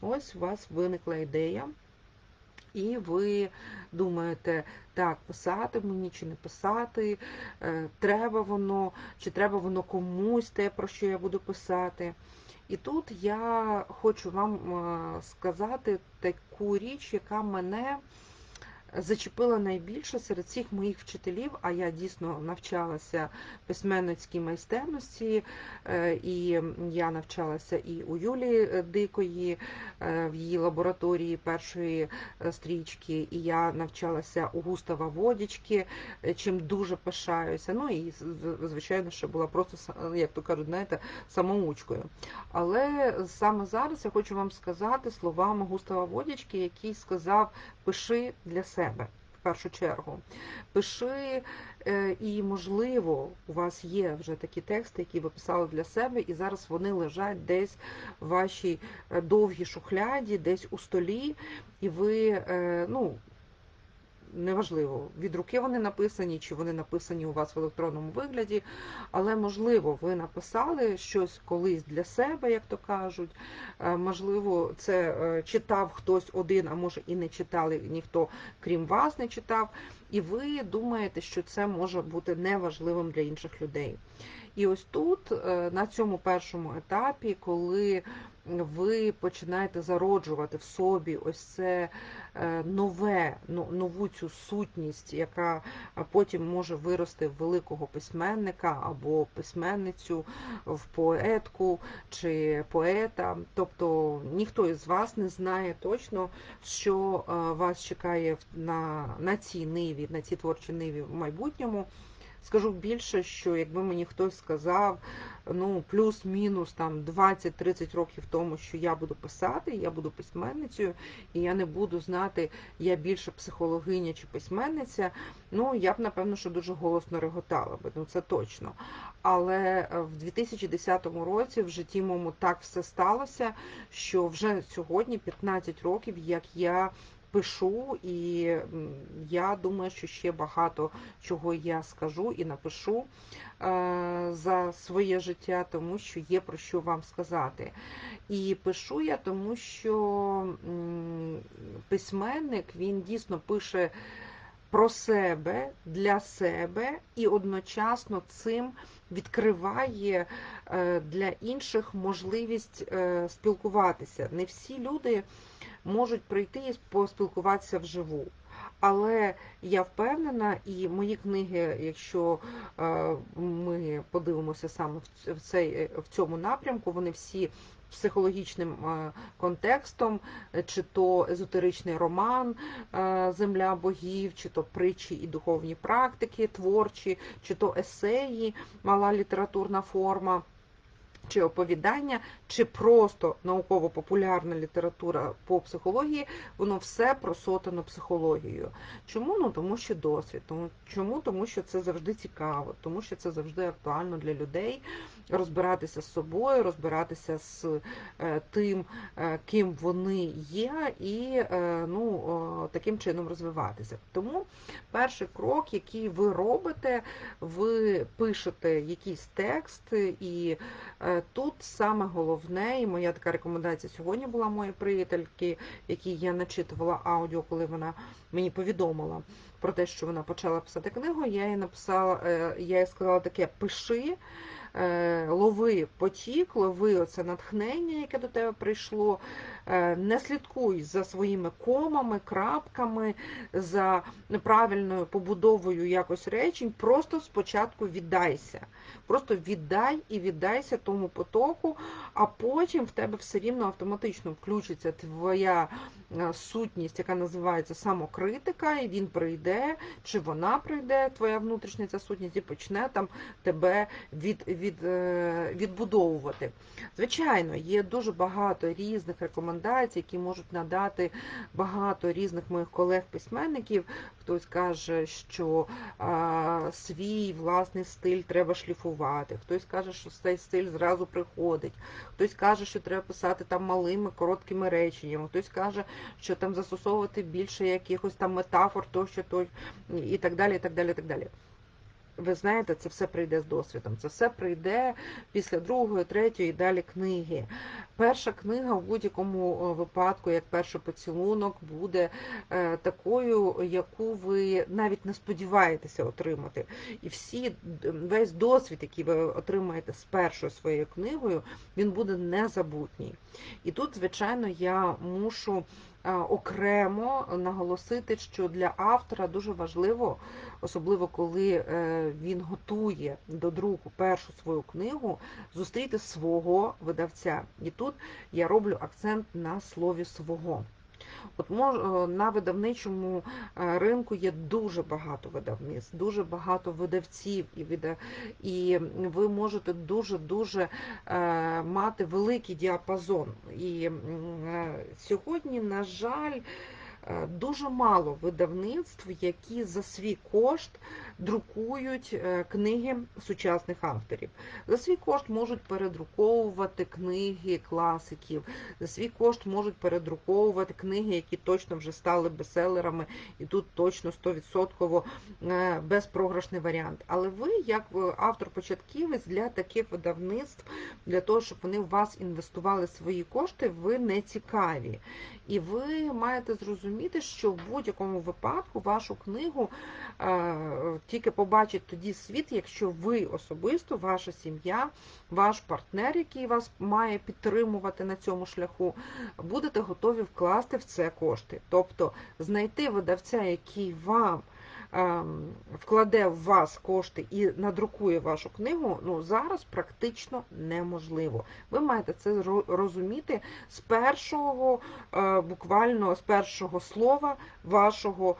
Ось у вас виникла ідея, і ви думаєте, так, писати мені чи не писати, е, треба воно, чи треба воно комусь те, про що я буду писати. І тут я хочу вам е, сказати таку річ, яка мене зачепила найбільше серед всіх моїх вчителів, а я дійсно навчалася письменницькій майстерності, е, і я навчалася і у Юлії Дикої е, в її лабораторії першої е, стрічки, і я навчалася у Густава Водічки, чим дуже пишаюся. Ну і звичайно, що була просто, як то кажуть, знаєте, самоучкою. Але саме зараз я хочу вам сказати словами Густава Водічки, який сказав пиши для себе в першу чергу. Пиши, е, і, можливо, у вас є вже такі тексти, які ви писали для себе, і зараз вони лежать десь в вашій е, довгій шухляді, десь у столі, і ви, е, ну, неважливо, від руки вони написані, чи вони написані у вас в електронному вигляді, але, можливо, ви написали щось колись для себе, як то кажуть. Е, можливо, це е, читав хтось один, а може і не читали, ніхто, крім вас, не читав. І ви думаєте, що це може бути неважливим для інших людей. І ось тут, е, на цьому першому етапі, коли ви починаєте зароджувати в собі ось це Е, нове, нову цю сутність, яка потім може вирости в великого письменника або письменницю, в поетку чи поета. Тобто ніхто із вас не знає точно, що е, вас чекає на, на цій ниві, на цій творчій ниві в майбутньому. Скажу більше, що якби мені хтось сказав, ну, плюс-мінус там 20-30 років тому, що я буду писати, я буду письменницею, і я не буду знати, я більше психологиня чи письменниця, ну, я б, напевно, що дуже голосно реготала би, ну це точно. Але в 2010 році в житті моєму так все сталося, що вже сьогодні 15 років, як я пишу, і я думаю, що ще багато чого я скажу і напишу е, за своє життя, тому що є про що вам сказати. І пишу я, тому що письменник він дійсно пише про себе, для себе і одночасно цим відкриває е, для інших можливість е, спілкуватися. Не всі люди можуть прийти і поспілкуватися вживу. Але я впевнена, і мої книги, якщо е, ми подивимося саме в цей в цьому напрямку, вони всі психологічним е, контекстом, чи то езотеричний роман е, Земля богів, чи то притчі і духовні практики творчі, чи то есеї, мала літературна форма чи оповідання, чи просто науково-популярна література по психології, воно все просотано психологією. Чому? Ну тому що досвід. Тому чому? Тому що це завжди цікаво, тому що це завжди актуально для людей розбиратися з собою, розбиратися з е, тим, е, ким вони є, і е, ну, таким чином розвиватися. Тому перший крок, який ви робите, ви пишете якийсь текст, і тут саме головне, і моя така рекомендація сьогодні була моєї приятельки, якій я начитувала аудіо, коли вона мені повідомила. Про те, що вона почала писати книгу, я їй написала, я їй сказала таке: пиши, Е, лови потік, лови оце натхнення, яке до тебе прийшло. Е, не слідкуй за своїми комами, крапками, за неправильною побудовою якось речень, просто спочатку віддайся. Просто віддай і віддайся тому потоку, а потім в тебе все рівно автоматично включиться твоя е, сутність, яка називається самокритика, і він прийде, чи вона прийде, твоя внутрішня ця сутність, і почне там тебе від, від, е, відбудовувати. Звичайно, є дуже багато різних рекомендацій, які можуть надати багато різних моїх колег-письменників. Хтось каже, що а, свій власний стиль треба шліфувати, хтось каже, що цей стиль зразу приходить, хтось каже, що треба писати там малими, короткими реченнями, хтось каже, що там застосовувати більше якихось там метафор, тощо, то і так далі. і так далі, і так далі. Ви знаєте, це все прийде з досвідом. Це все прийде після другої, третьої і далі книги. Перша книга в будь-якому випадку, як перший поцілунок, буде такою, яку ви навіть не сподіваєтеся отримати. І всі весь досвід, який ви отримаєте з першою своєю книгою, він буде незабутній. І тут, звичайно, я мушу окремо наголосити, що для автора дуже важливо, особливо коли е, він готує до друку першу свою книгу, зустріти свого видавця. І тут я роблю акцент на слові свого. От е, на видавничому е, ринку є дуже багато видавництв, дуже багато видавців, і і ви можете дуже-дуже е, мати великий діапазон. І сьогодні, на жаль, Дуже мало видавництв, які за свій кошт друкують е, книги сучасних авторів. За свій кошт можуть передруковувати книги класиків, за свій кошт можуть передруковувати книги, які точно вже стали бестселерами, і тут точно 100% е, безпрограшний варіант. Але ви, як е, автор-початківець для таких видавництв, для того, щоб вони в вас інвестували свої кошти, ви не цікаві. І ви маєте зрозуміти, що в будь-якому випадку вашу книгу тільки побачить тоді світ, якщо ви особисто, ваша сім'я, ваш партнер, який вас має підтримувати на цьому шляху, будете готові вкласти в це кошти. Тобто знайти видавця, який вам ем, вкладе в вас кошти і надрукує вашу книгу, ну зараз практично неможливо. Ви маєте це розуміти з першого, е, буквально з першого слова вашого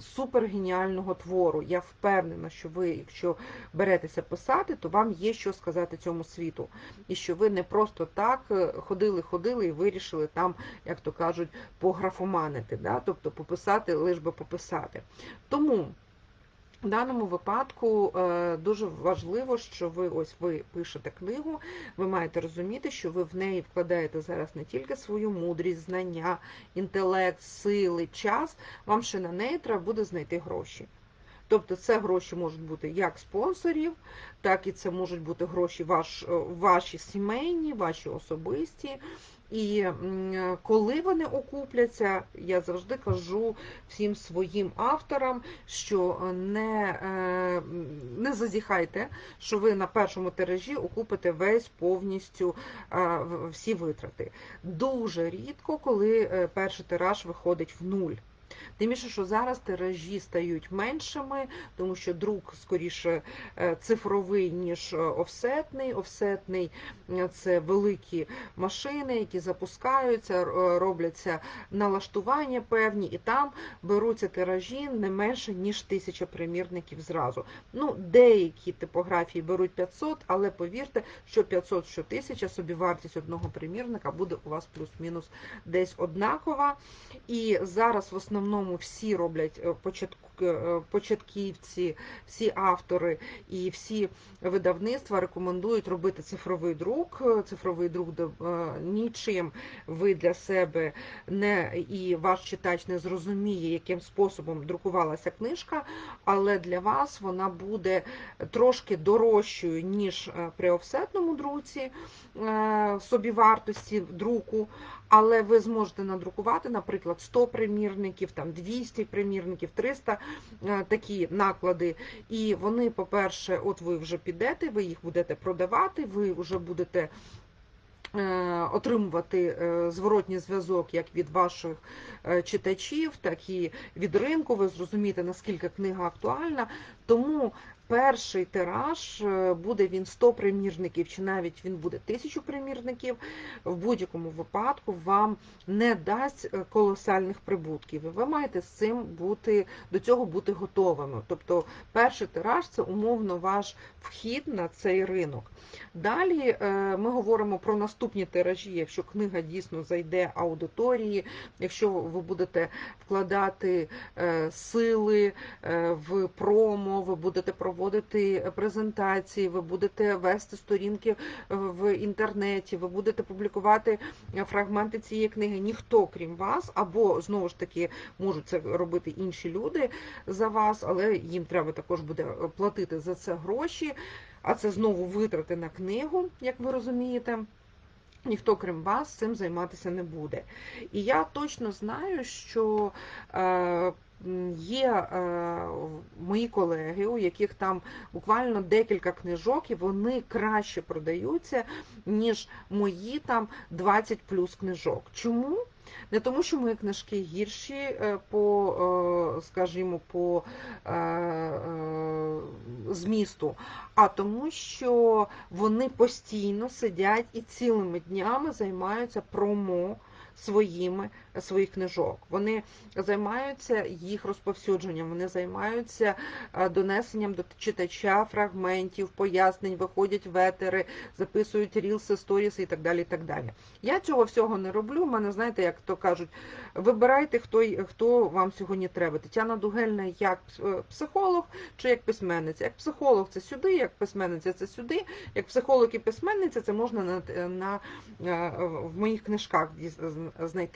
супергеніального твору. Я впевнена, що ви, якщо беретеся писати, то вам є що сказати цьому світу. І що ви не просто так ходили-ходили і вирішили там, як то кажуть, пографоманити, да? тобто пописати, лиш би пописати. Тому. В даному випадку е, дуже важливо, що ви ось ви пишете книгу, ви маєте розуміти, що ви в неї вкладаєте зараз не тільки свою мудрість, знання, інтелект, сили, час, вам ще на неї треба буде знайти гроші. Тобто це гроші можуть бути як спонсорів, так і це можуть бути гроші ваш, е, ваші сімейні, ваші особисті. І коли вони окупляться, я завжди кажу всім своїм авторам, що не е, не зазіхайте, що ви на першому тиражі окупите весь повністю е, всі витрати. Дуже рідко, коли е, перший тираж виходить в нуль. Тим більше, що зараз тиражі стають меншими, тому що друк скоріше е, цифровий, ніж е, офсетний. Офсетний е, це великі машини, які запускаються, робляться налаштування певні, і там беруться тиражі не менше, ніж тисяча примірників зразу. Ну, Деякі типографії беруть 500, але повірте, що 500, що 1000, собівартість одного примірника буде у вас плюс-мінус десь однакова. І зараз в основному всі роблять е, е, початківці, всі автори і всі видавництва рекомендують робити цифровий друк. Цифровий друк е, нічим ви для себе не і ваш читач не зрозуміє, яким способом друкувалася книжка, але для вас вона буде трошки дорожчою, ніж при офсетному друці собівартості друку але ви зможете надрукувати, наприклад, 100 примірників, там 200 примірників, 300 е, такі наклади. І вони, по-перше, от ви вже підете, ви їх будете продавати, ви вже будете. Е, отримувати е, зворотній зв'язок як від ваших читачів, так і від ринку. Ви зрозумієте, наскільки книга актуальна. Тому перший тираж е, буде він 100 примірників, чи навіть він буде 1000 примірників, в будь-якому випадку вам не дасть е, колосальних прибутків. Ви маєте з цим бути до цього бути готовими. Тобто перший тираж це умовно ваш вхід на цей ринок. Далі е, ми говоримо про наступні тиражі, якщо книга дійсно зайде аудиторії, якщо ви будете вкладати сили в промо, ви будете проводити проводити презентації, ви будете вести сторінки в інтернеті, ви будете публікувати фрагменти цієї книги. Ніхто крім вас, або знову ж таки можуть це робити інші люди за вас, але їм треба також буде платити за це гроші. А це знову витрати на книгу, як ви розумієте. Ніхто, крім вас, цим займатися не буде. І я точно знаю, що е, є е, мої колеги, у яких там буквально декілька книжок, і вони краще продаються, ніж мої там 20 плюс книжок. Чому? Не тому, що мої книжки гірші е, по, е, скажімо, по змісту, а тому, що вони постійно сидять і цілими днями займаються промо своїми своїх книжок. Вони займаються їх розповсюдженням, вони займаються е, донесенням до читача фрагментів, пояснень, виходять в етери, записують рілси, сторіси і так далі. і так далі. Я цього всього не роблю. У мене, знаєте, як то кажуть, вибирайте, хто, хто вам сьогодні треба. Тетяна Дугельна як е, психолог чи як письменниця. Як психолог це сюди, як письменниця це сюди, як психолог і письменниця це можна на, на, в моїх книжках знайти.